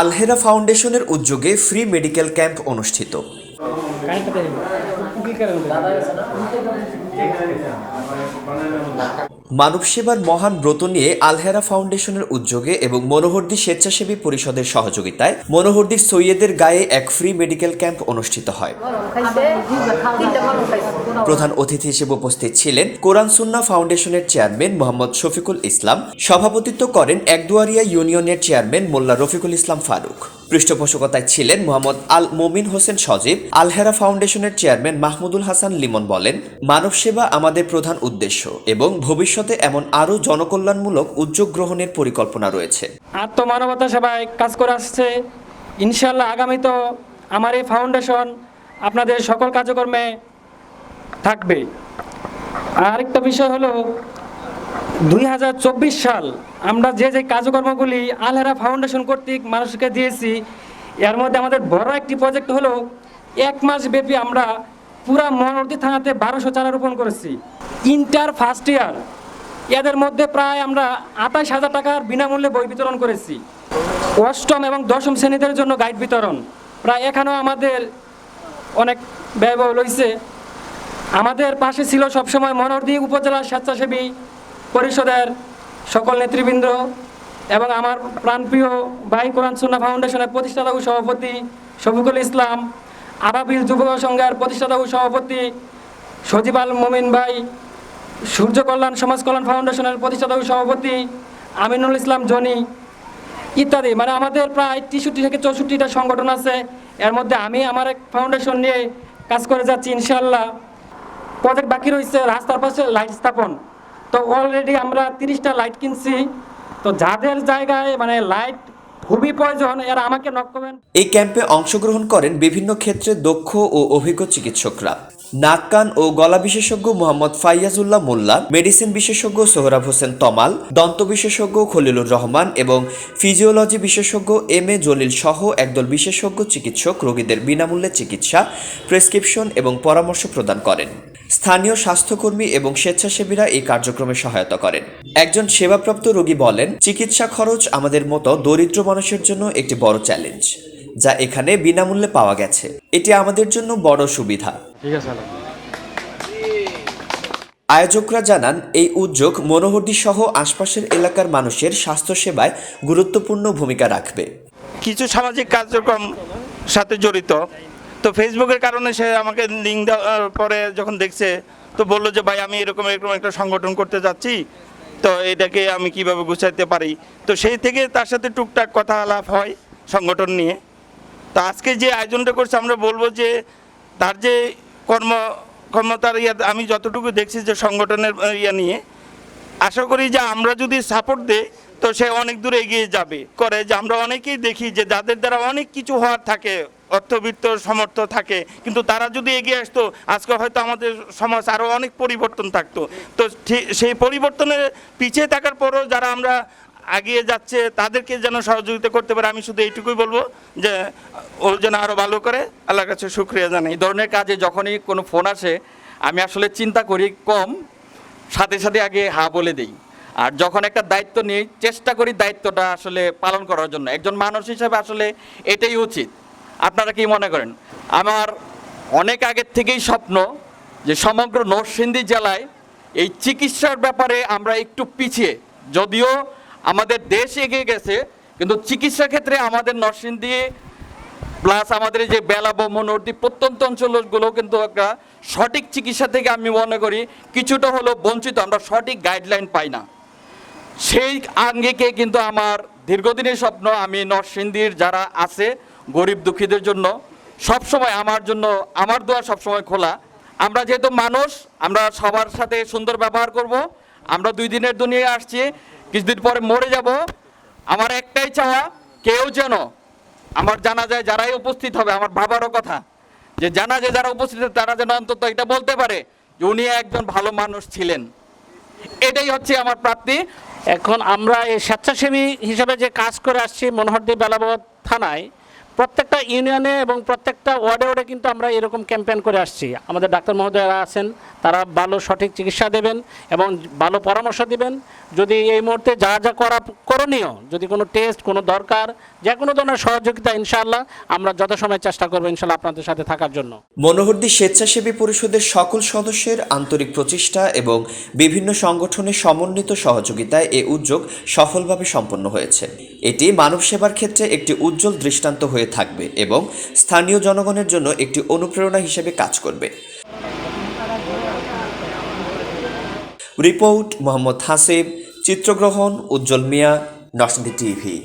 আলহেরা ফাউন্ডেশনের উদ্যোগে free medical camp অনুষ্ঠিত। মানব সেবার মহান ব্রত নিয়ে আলহেরা ফাউন্ডেশনের উদ্যোগে এবং মনোহরদি স্বেচ্ছাসেবী পরিষদের সহযোগিতায় মনোহরদির সৈয়দের গায়ে এক ফ্রি মেডিকেল ক্যাম্প অনুষ্ঠিত হয়। প্রধান অতিথি হিসেবে উপস্থিত ছিলেন কোরআন সুন্না ফাউন্ডেশনের চেয়ারম্যান মোহাম্মদ শফিকুল ইসলাম। সভাপতিত্ব করেন একদুয়ারিয়া ইউনিয়নের চেয়ারম্যান মোল্লা রফিকুল ইসলাম ফারুক। পৃষ্ঠপোষকতায় ছিলেন মোহাম্মদ আল মমিন হোসেন সজীব। আলহেরা ফাউন্ডেশনের চেয়ারম্যান মাহমুদুল হাসান লিমন বলেন মানব সেবা আমাদের প্রধান উদ্দেশ্য এবং ভবিষ্যতে এমন আরও জনকল্যাণমূলক উদ্যোগ গ্রহণের পরিকল্পনা রয়েছে। আত্মমানবতা সেবায় কাজ করে আসছে। ইনশাল্লাহ তো আমার এই ফাউন্ডেশন আপনাদের সকল কার্যক্রমে থাকবে। আরেকটা বিষয় হলো দুই হাজার চব্বিশ সাল আমরা যে যে কার্যক্রমগুলি আলহেরা ফাউন্ডেশন কর্তৃক মানুষকে দিয়েছি, এর মধ্যে আমাদের বড় একটি প্রজেক্ট হলো এক মাস ব্যাপী আমরা পুরা মনোরদি থানাতে বারোশো চারা রোপণ করেছি। Inter first year. এদের মধ্যে প্রায় আমরা আঠাশ হাজার টাকার বিনামূল্যে বই বিতরণ করেছি। অষ্টম এবং দশম শ্রেণীদের জন্য গাইড বিতরণ। প্রায় এখানেও আমাদের অনেক ব্যয়বহুল হয়েছে আমাদের পাশে ছিল সবসময় মনোহরদী উপজেলা স্বেচ্ছাসেবী পরিষদের সকল নেতৃবৃন্দ এবং আমার প্রাণপ্রিয় ভাই কোরআন সুন্না ফাউন্ডেশনের প্রতিষ্ঠাতা ও সভাপতি শফিকুল ইসলাম আবাবিল যুব সংঘের প্রতিষ্ঠাতা ও সভাপতি সজিব আল মোমিন ভাই, সূর্য কল্যাণ সমাজ কল্যাণ ফাউন্ডেশনের প্রতিষ্ঠাতা ও সভাপতি আমিনুল ইসলাম জনি ইত্যাদি। মানে আমাদের প্রায় তেষট্টি থেকে চৌষট্টিটা সংগঠন আছে। এর মধ্যে আমি আমার এক ফাউন্ডেশন নিয়ে কাজ করে যাচ্ছি ইনশাল্লাহ প্রজেক্ট বাকি রয়েছে, রাস্তার পাশে লাইট স্থাপন। তো অলরেডি আমরা তিরিশটা লাইট কিনছি। তো যাদের জায়গায় মানে লাইট খুবই প্রয়োজন, এরা আমাকে নক করবেন। এই ক্যাম্পে অংশগ্রহণ করেন বিভিন্ন ক্ষেত্রে দক্ষ ও অভিজ্ঞ চিকিৎসকরা। নাক, কান ও গলা বিশেষজ্ঞ মোহাম্মদ ফাইয়াজুল্লাহ মোল্লা, মেডিসিন বিশেষজ্ঞ সোহরাব হোসেন তমাল, দন্ত বিশেষজ্ঞ খলিলুর রহমান এবং ফিজিওলজি বিশেষজ্ঞ এম এ জলিল সহ একদল বিশেষজ্ঞ চিকিৎসক রোগীদের বিনামূল্যে চিকিৎসা, প্রেসক্রিপশন এবং পরামর্শ প্রদান করেন। স্থানীয় স্বাস্থ্যকর্মী এবং স্বেচ্ছাসেবীরা এই কার্যক্রমে সহায়তা করেন। একজন সেবাপ্রাপ্ত রোগী বলেন, চিকিৎসা খরচ আমাদের মতো দরিদ্র মানুষের জন্য একটি বড় চ্যালেঞ্জ। যা এখানে বিনামূল্যে পাওয়া গেছে। এটি আমাদের জন্য বড় সুবিধা। ঠিক আছে আয়োজকরা জানান এই উদ্যোগ মনোহরদি সহ আশপাশের এলাকার মানুষের স্বাস্থ্যসেবায় গুরুত্বপূর্ণ ভূমিকা রাখবে। কিছু সামাজিক কার্যক্রম সাথে জড়িত। তো ফেসবুকের কারণে সে আমাকে লিঙ্ক দেওয়ার পরে যখন দেখছে তো বলল যে ভাই আমি এরকম এরকম একটা সংগঠন করতে যাচ্ছি। তো এটাকে আমি কীভাবে গুছাইতে পারি? তো সেই থেকে তার সাথে টুকটাক কথা আলাপ হয় সংগঠন নিয়ে। তো আজকে যে আয়োজনটা করছে, আমরা বলব যে তার যে কর্ম, ক্ষমতার ইয়া, আমি যতটুকু দেখছি যে সংগঠনের ইয়া নিয়ে, আশা করি যে আমরা যদি সাপোর্ট দেই, তো সে অনেক দূর এগিয়ে যাবে। করে যে আমরা অনেকেই দেখি যে যাদের দ্বারা অনেক কিছু হওয়ার থাকে, অর্থবিত্ত, সমর্থ থাকে, কিন্তু তারা যদি এগিয়ে আসতো, আজকে হয়তো আমাদের সমাজ আরও অনেক পরিবর্তন থাকতো। তো সেই পরিবর্তনের পিছিয়ে থাকার পরও যারা আমরা এগিয়ে যাচ্ছে, তাদেরকে যেন সহযোগিতা করতে পারে, আমি শুধু এইটুকুই বলব যে, ও যেন আরও ভালো করে আল্লাহর কাছে শুক্রিয়া জানাই। এই ধরনের কাজে যখনই কোনো ফোন আসে, আমি আসলে চিন্তা করি কম, সাথে সাথে আগে হা বলে দেই। আর যখন একটা দায়িত্ব নিই চেষ্টা করি দায়িত্বটা আসলে পালন করার জন্য, একজন মানুষ হিসেবে আসলে এটাই উচিত। আপনারা কি মনে করেন? আমার অনেক আগের থেকেই স্বপ্ন যে সমগ্র নরসিংদী জেলায় এই চিকিৎসার ব্যাপারে আমরা একটু পিছিয়ে, যদিও আমাদের দেশ এগিয়ে গেছে, কিন্তু চিকিৎসা ক্ষেত্রে আমাদের নরসিংদী প্লাস আমাদের যে বেলাবো মনোর্দি প্রত্যন্ত অঞ্চলগুলো কিন্তু একটা সঠিক চিকিৎসা থেকে আমি মনে করি কিছুটা হলেও বঞ্চিত, আমরা সঠিক গাইডলাইন পাই না। সেই আঙ্গিকে কিন্তু আমার দীর্ঘদিনের স্বপ্ন, আমি নরসিংদীর যারা আছে, গরিব দুঃখীদের জন্য সবসময় আমার জন্য, আমার দোয়া সবসময় খোলা। আমরা যেহেতু মানুষ, আমরা সবার সাথে সুন্দর ব্যবহার করব, আমরা দুই দিনের দুনিয়ায় আসছি কিছুদিন পরে মরে যাব। আমার একটাই চাওয়া, কেউ যেন আমার জানা যায় যারাই উপস্থিত হবে, আমার বাবারও কথা, যে জানা যায় যারা উপস্থিত তারা যেন অন্তত এটা বলতে পারে যে উনি একজন ভালো মানুষ ছিলেন। এটাই হচ্ছে আমার প্রাপ্তি। এখন আমরা এই স্বেচ্ছাসেবী হিসাবে যে কাজ করে আসছি মনোহরদী বেলাবত থানায় প্রত্যেকটা ইউনিয়নে এবং প্রত্যেকটা ওয়ার্ডে ওয়ার্ডে কিন্তু আমরা এরকম ক্যাম্পেইন করে আসছি। আমাদের ডাক্তার মহোদয়রা আছেন, তারা ভালো সঠিক চিকিৎসা দেবেন এবং ভালো পরামর্শ দিবেন। যদি এই মুহূর্তে যা যা করা করণীয়, যদি কোনো টেস্ট, কোনো দরকার, যে কোনো ধরনের সহযোগিতা ইনশাআল্লাহ আমরা যথাসময় চেষ্টা করব ইনশাআল্লাহ আপনাদের সাথে থাকার জন্য। মনোহরদী স্বেচ্ছাসেবী পরিষদের সকল সদস্যের আন্তরিক প্রচেষ্টা এবং বিভিন্ন সংগঠনের সমন্বিত সহযোগিতায় এ উদ্যোগ সফলভাবে সম্পন্ন হয়েছে। এটি মানব সেবার ক্ষেত্রে একটি উজ্জ্বল দৃষ্টান্ত হয়ে থাকবে এবং স্থানীয় জনগণের জন্য একটি অনুপ্রেরণা হিসেবে কাজ করবে। রিপোর্ট মোহাম্মদ হাসিব, চিত্রগ্রহণ, উজ্জ্বল মিয়া নসদি টিভি।